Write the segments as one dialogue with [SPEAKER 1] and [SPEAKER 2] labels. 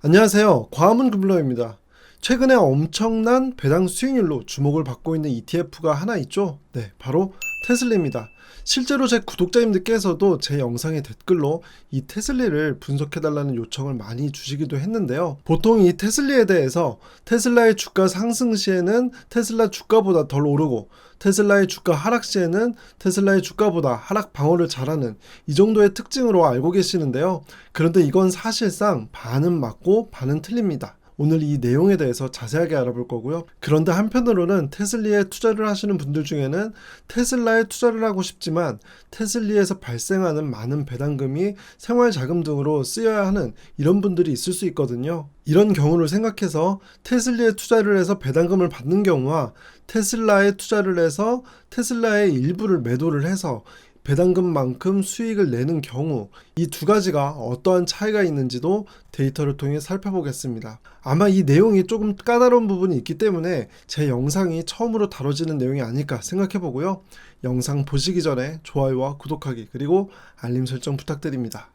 [SPEAKER 1] 안녕하세요. 과학문 금블러입니다. 최근에 엄청난 배당 수익률로 주목을 받고 있는 ETF가 하나 있죠? 네, 바로 테슬리입니다. 실제로 제 구독자님들께서도 제 영상의 댓글로 이 테슬리를 분석해달라는 요청을 많이 주시기도 했는데요. 보통 이 테슬리에 대해서 테슬라의 주가 상승 시에는 테슬라 주가보다 덜 오르고 테슬라의 주가 하락 시에는 테슬라의 주가보다 하락 방어를 잘하는 이 정도의 특징으로 알고 계시는데요. 그런데 이건 사실상 반은 맞고 반은 틀립니다. 오늘 이 내용에 대해서 자세하게 알아볼 거고요. 그런데 한편으로는 테슬리에 투자를 하시는 분들 중에는 테슬라에 투자를 하고 싶지만 테슬리에서 발생하는 많은 배당금이 생활 자금 등으로 쓰여야 하는 이런 분들이 있을 수 있거든요. 이런 경우를 생각해서 테슬리에 투자를 해서 배당금을 받는 경우와 테슬라에 투자를 해서 테슬라의 일부를 매도를 해서 배당금만큼 수익을 내는 경우 이 두 가지가 어떠한 차이가 있는지도 데이터를 통해 살펴보겠습니다. 아마 이 내용이 조금 까다로운 부분이 있기 때문에 제 영상이 처음으로 다뤄지는 내용이 아닐까 생각해 보고요. 영상 보시기 전에 좋아요와 구독하기 그리고 알림 설정 부탁드립니다.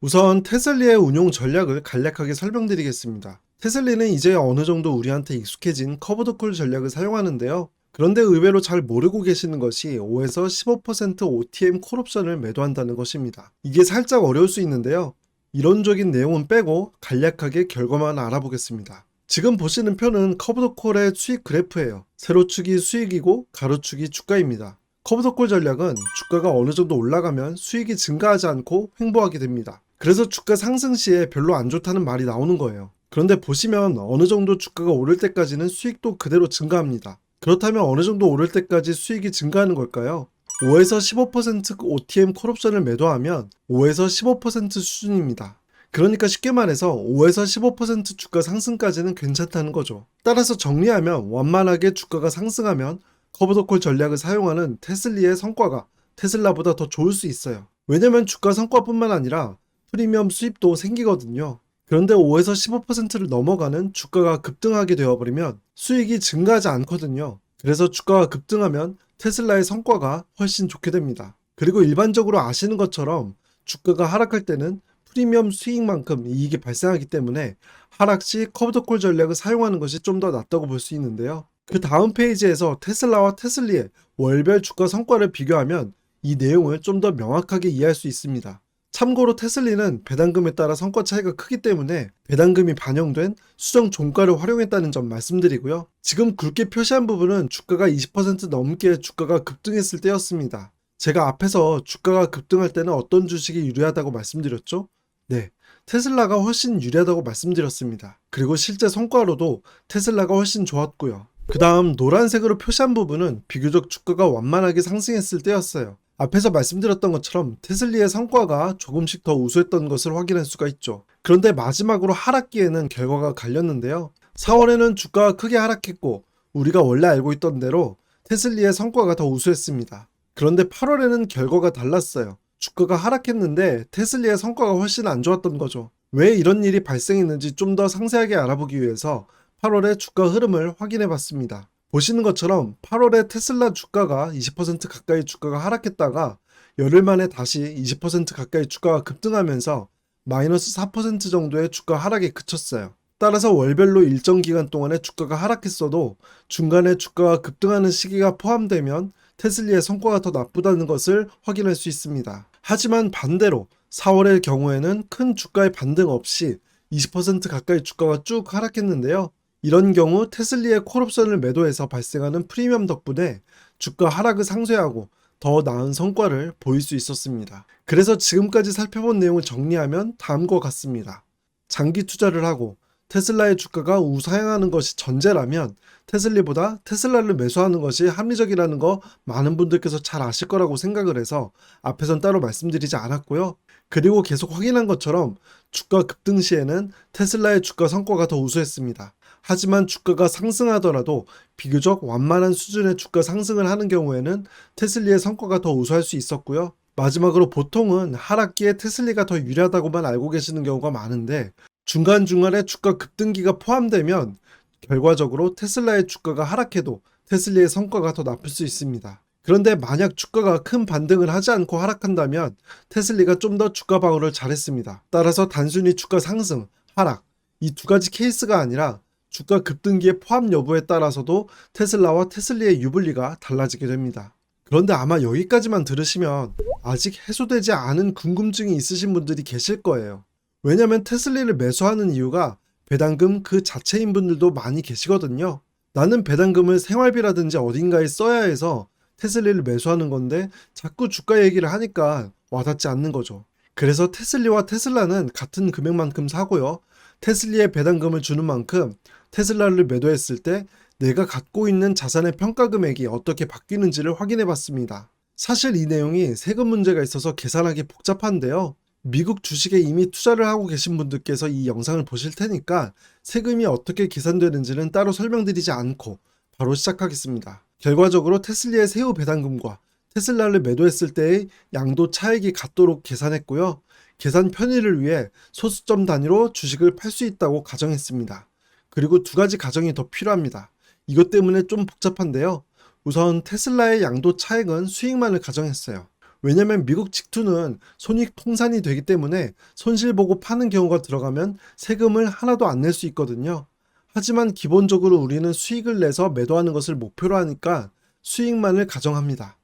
[SPEAKER 1] 우선 테슬리의 운용 전략을 간략하게 설명드리겠습니다. 테슬리는 이제 어느 정도 우리한테 익숙해진 커브드 콜 전략을 사용하는데요. 그런데 의외로 잘 모르고 계시는 것이 5에서 15% OTM 콜옵션을 매도한다는 것입니다. 이게 살짝 어려울 수 있는데요. 이론적인 내용은 빼고 간략하게 결과만 알아보겠습니다. 지금 보시는 표는 커브드콜의 수익 그래프예요. 세로축이 수익이고 가로축이 주가입니다. 커브드콜 전략은 주가가 어느 정도 올라가면 수익이 증가하지 않고 횡보하게 됩니다. 그래서 주가 상승 시에 별로 안 좋다는 말이 나오는 거예요. 그런데 보시면 어느 정도 주가가 오를 때까지는 수익도 그대로 증가합니다. 그렇다면 어느 정도 오를 때까지 수익이 증가하는 걸까요? 5에서 15% OTM 콜옵션을 매도하면 5에서 15% 수준입니다. 그러니까 쉽게 말해서 5에서 15% 주가 상승까지는 괜찮다는 거죠. 따라서 정리하면 완만하게 주가가 상승하면 커브더콜 전략을 사용하는 테슬리의 성과가 테슬라보다 더 좋을 수 있어요. 왜냐면 주가 성과뿐만 아니라 프리미엄 수입도 생기거든요. 그런데 5에서 15%를 넘어가는 주가가 급등하게 되어버리면 수익이 증가하지 않거든요. 그래서 주가가 급등하면 테슬라의 성과가 훨씬 좋게 됩니다. 그리고 일반적으로 아시는 것처럼 주가가 하락할 때는 프리미엄 수익만큼 이익이 발생하기 때문에 하락 시 커브더콜 전략을 사용하는 것이 좀 더 낫다고 볼 수 있는데요. 그 다음 페이지에서 테슬라와 테슬리의 월별 주가 성과를 비교하면 이 내용을 좀 더 명확하게 이해할 수 있습니다. 참고로 테슬리는 배당금에 따라 성과 차이가 크기 때문에 배당금이 반영된 수정 종가를 활용했다는 점 말씀드리고요. 지금 굵게 표시한 부분은 주가가 20% 넘게 주가가 급등했을 때였습니다. 제가 앞에서 주가가 급등할 때는 어떤 주식이 유리하다고 말씀드렸죠? 네. 테슬라가 훨씬 유리하다고 말씀드렸습니다. 그리고 실제 성과로도 테슬라가 훨씬 좋았고요. 그 다음 노란색으로 표시한 부분은 비교적 주가가 완만하게 상승했을 때였어요. 앞에서 말씀드렸던 것처럼 테슬리의 성과가 조금씩 더 우수했던 것을 확인할 수가 있죠. 그런데 마지막으로 하락기에는 결과가 갈렸는데요. 4월에는 주가가 크게 하락했고 우리가 원래 알고 있던 대로 테슬리의 성과가 더 우수했습니다. 그런데 8월에는 결과가 달랐어요. 주가가 하락했는데 테슬리의 성과가 훨씬 안 좋았던 거죠. 왜 이런 일이 발생했는지 좀 더 상세하게 알아보기 위해서 8월의 주가 흐름을 확인해 봤습니다. 보시는 것처럼 8월에 테슬라 주가가 20% 가까이 주가가 하락했다가 열흘 만에 다시 20% 가까이 주가가 급등하면서 마이너스 4% 정도의 주가 하락에 그쳤어요. 따라서 월별로 일정 기간 동안에 주가가 하락했어도 중간에 주가가 급등하는 시기가 포함되면 테슬리의 성과가 더 나쁘다는 것을 확인할 수 있습니다. 하지만 반대로 4월의 경우에는 큰 주가의 반등 없이 20% 가까이 주가가 쭉 하락했는데요. 이런 경우 테슬리의 콜옵션을 매도해서 발생하는 프리미엄 덕분에 주가 하락을 상쇄하고 더 나은 성과를 보일 수 있었습니다. 그래서 지금까지 살펴본 내용을 정리하면 다음과 같습니다. 장기 투자를 하고 테슬라의 주가가 우상향하는 것이 전제라면 테슬리보다 테슬라를 매수하는 것이 합리적이라는 거 많은 분들께서 잘 아실 거라고 생각을 해서 앞에선 따로 말씀드리지 않았고요. 그리고 계속 확인한 것처럼 주가 급등 시에는 테슬라의 주가 성과가 더 우수했습니다. 하지만 주가가 상승하더라도 비교적 완만한 수준의 주가 상승을 하는 경우에는 테슬리의 성과가 더 우수할 수 있었고요. 마지막으로 보통은 하락기에 테슬리가 더 유리하다고만 알고 계시는 경우가 많은데 중간중간에 주가 급등기가 포함되면 결과적으로 테슬라의 주가가 하락해도 테슬리의 성과가 더 나쁠 수 있습니다. 그런데 만약 주가가 큰 반등을 하지 않고 하락한다면 테슬리가 좀 더 주가 방어를 잘했습니다. 따라서 단순히 주가 상승, 하락 이 두 가지 케이스가 아니라 주가 급등기의 포함 여부에 따라서도 테슬라와 테슬리의 유불리가 달라지게 됩니다. 그런데 아마 여기까지만 들으시면 아직 해소되지 않은 궁금증이 있으신 분들이 계실 거예요. 왜냐면 테슬리를 매수하는 이유가 배당금 그 자체인 분들도 많이 계시거든요. 나는 배당금을 생활비라든지 어딘가에 써야 해서 테슬리를 매수하는 건데 자꾸 주가 얘기를 하니까 와닿지 않는 거죠. 그래서 테슬리와 테슬라는 같은 금액만큼 사고요. 테슬리의 배당금을 주는 만큼 테슬라를 매도했을 때 내가 갖고 있는 자산의 평가 금액이 어떻게 바뀌는지를 확인해 봤습니다. 사실 이 내용이 세금 문제가 있어서 계산하기 복잡한데요. 미국 주식에 이미 투자를 하고 계신 분들께서 이 영상을 보실 테니까 세금이 어떻게 계산되는지는 따로 설명드리지 않고 바로 시작하겠습니다. 결과적으로 테슬리의 세후 배당금과 테슬라를 매도했을 때의 양도 차익이 같도록 계산했고요. 계산 편의를 위해 소수점 단위로 주식을 팔 수 있다고 가정했습니다. 그리고 두 가지 가정이 더 필요합니다. 이것 때문에 좀 복잡한데요. 우선 테슬라의 양도 차익은 수익만을 가정했어요. 왜냐면 미국 직투는 손익 통산이 되기 때문에 손실 보고 파는 경우가 들어가면 세금을 하나도 안 낼 수 있거든요. 하지만 기본적으로 우리는 수익을 내서 매도하는 것을 목표로 하니까 수익만을 가정합니다.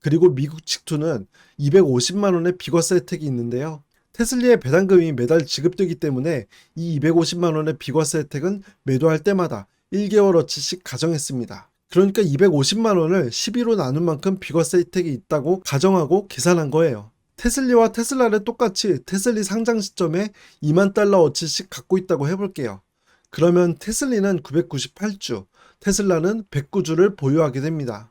[SPEAKER 1] 그리고 미국 직투는 250만 원의 비과세 혜택이 있는데요. 테슬리의 배당금이 매달 지급되기 때문에 이 250만 원의 비과세 혜택은 매도할 때마다 1개월어치씩 가정했습니다. 그러니까 250만 원을 12로 나눈 만큼 비과세 혜택이 있다고 가정하고 계산한 거예요. 테슬리와 테슬라를 똑같이 테슬리 상장 시점에 2만 달러어치씩 갖고 있다고 해볼게요. 그러면 테슬리는 998주, 테슬라는 109주를 보유하게 됩니다.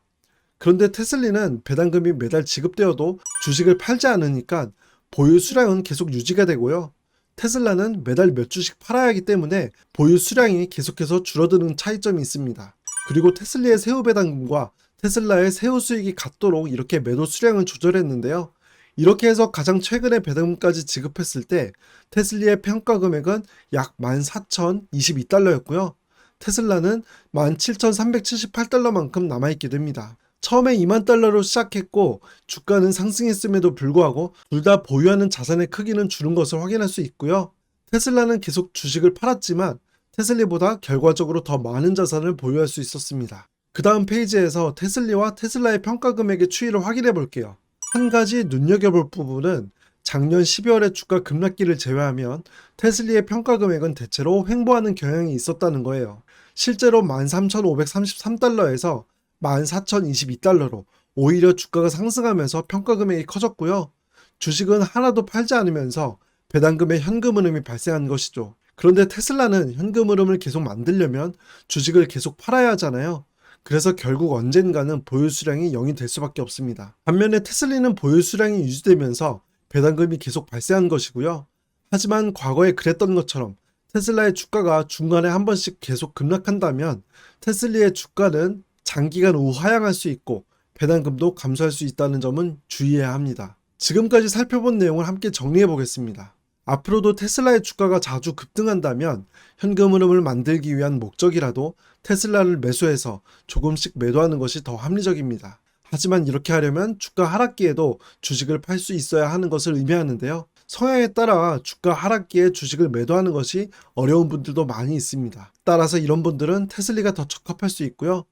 [SPEAKER 1] 그런데 테슬리는 배당금이 매달 지급되어도 주식을 팔지 않으니까 보유 수량은 계속 유지가 되고요. 테슬라는 매달 몇 주씩 팔아야 하기 때문에 보유 수량이 계속해서 줄어드는 차이점이 있습니다. 그리고 테슬리의 세후 배당금과 테슬라의 세후 수익이 같도록 이렇게 매도 수량을 조절했는데요. 이렇게 해서 가장 최근에 배당금까지 지급했을 때 테슬리의 평가 금액은 약 14,022달러였고요. 테슬라는 17,378달러만큼 남아있게 됩니다. 처음에 2만 달러로 시작했고 주가는 상승했음에도 불구하고 둘 다 보유하는 자산의 크기는 줄은 것을 확인할 수 있고요. 테슬라는 계속 주식을 팔았지만 테슬리보다 결과적으로 더 많은 자산을 보유할 수 있었습니다. 그 다음 페이지에서 테슬리와 테슬라의 평가 금액의 추이를 확인해 볼게요. 한 가지 눈여겨볼 부분은 작년 12월에 주가 급락기를 제외하면 테슬리의 평가 금액은 대체로 횡보하는 경향이 있었다는 거예요. 실제로 13,533달러에서 14,022달러로 오히려 주가가 상승하면서 평가 금액이 커졌고요. 주식은 하나도 팔지 않으면서 배당금의 현금 흐름이 발생한 것이죠. 그런데 테슬라는 현금 흐름을 계속 만들려면 주식을 계속 팔아야 하잖아요. 그래서 결국 언젠가는 보유 수량이 0이 될 수밖에 없습니다. 반면에 테슬리는 보유 수량이 유지되면서 배당금이 계속 발생한 것이고요. 하지만 과거에 그랬던 것처럼 테슬라의 주가가 중간에 한 번씩 계속 급락한다면 테슬리의 주가는 장기간 우하향할 수 있고 배당금도 감소할 수 있다는 점은 주의해야 합니다. 지금까지 살펴본 내용을 함께 정리해 보겠습니다. 앞으로도 테슬라의 주가가 자주 급등한다면 현금 흐름을 만들기 위한 목적이라도 테슬라를 매수해서 조금씩 매도하는 것이 더 합리적입니다. 하지만 이렇게 하려면 주가 하락기에도 주식을 팔 수 있어야 하는 것을 의미하는데요. 성향에 따라 주가 하락기에 주식을 매도하는 것이 어려운 분들도 많이 있습니다. 따라서 이런 분들은 테슬리가 더 적합할 수 있고요.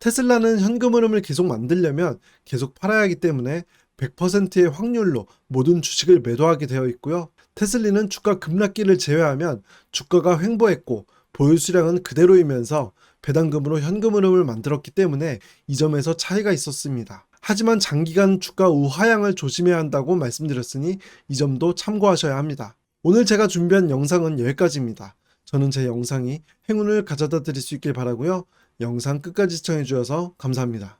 [SPEAKER 1] 테슬라는 현금 흐름을 계속 만들려면 계속 팔아야 하기 때문에 100%의 확률로 모든 주식을 매도하게 되어 있고요. 테슬리는 주가 급락기를 제외하면 주가가 횡보했고 보유 수량은 그대로이면서 배당금으로 현금 흐름을 만들었기 때문에 이 점에서 차이가 있었습니다. 하지만 장기간 주가 우하향을 조심해야 한다고 말씀드렸으니 이 점도 참고하셔야 합니다. 오늘 제가 준비한 영상은 여기까지입니다. 저는 제 영상이 행운을 가져다 드릴 수 있길 바라고요. 영상 끝까지 시청해 주셔서 감사합니다.